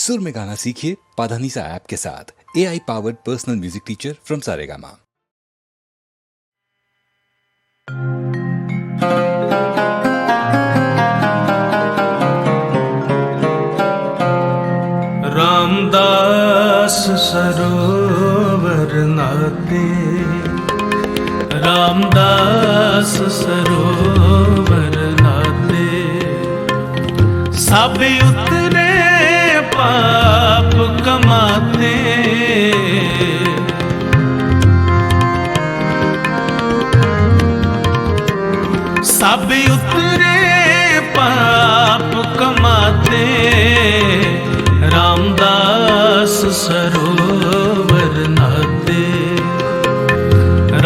सुर में गाना सीखिए पाधानीसा ऐप के साथ A I powered personal music teacher from Saregama Ramdas Sarovar नाते रामदास सरोवर नाते सब उतरे पाप कमाते सब उतरे पाप कमाते रामदास सरोवर नाते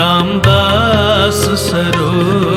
रामदास सरोवर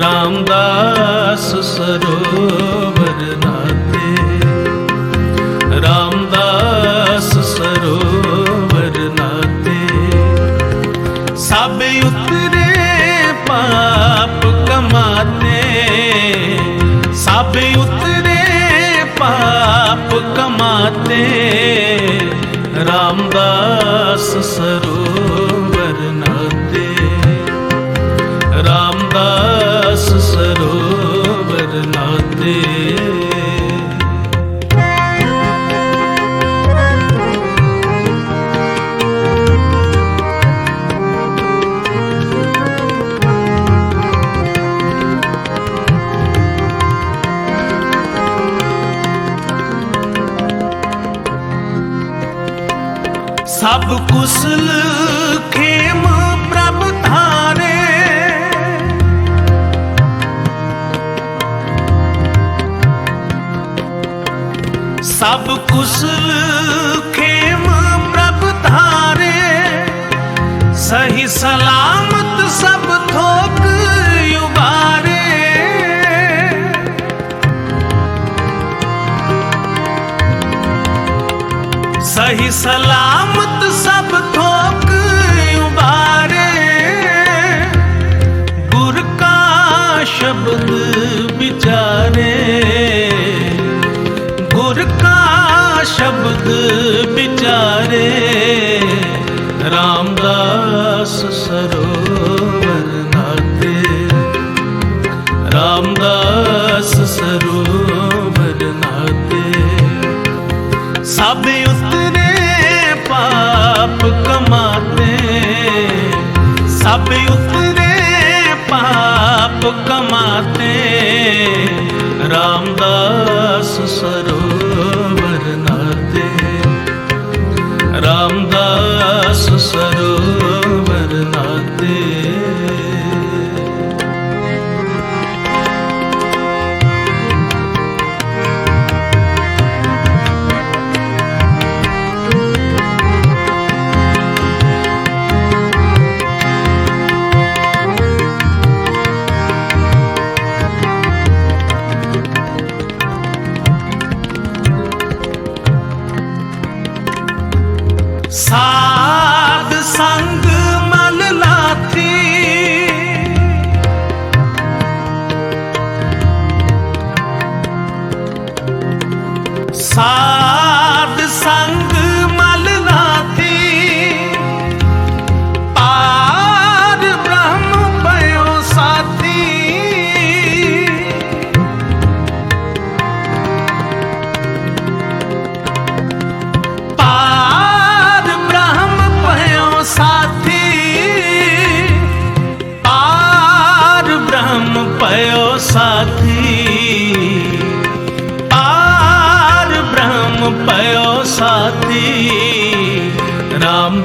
ਰਾਮਦਾਸ ਸਰੋਵਰ ਨਾਥ सब कुशल खेम प्रभ थारे सब कुशल खेम प्रभ थारे सही सलाह पाप कमाते रामदास सरोवर नाते रामदास सरोवर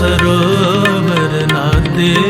ਸਰੋਵਰ ਨਾਦੇ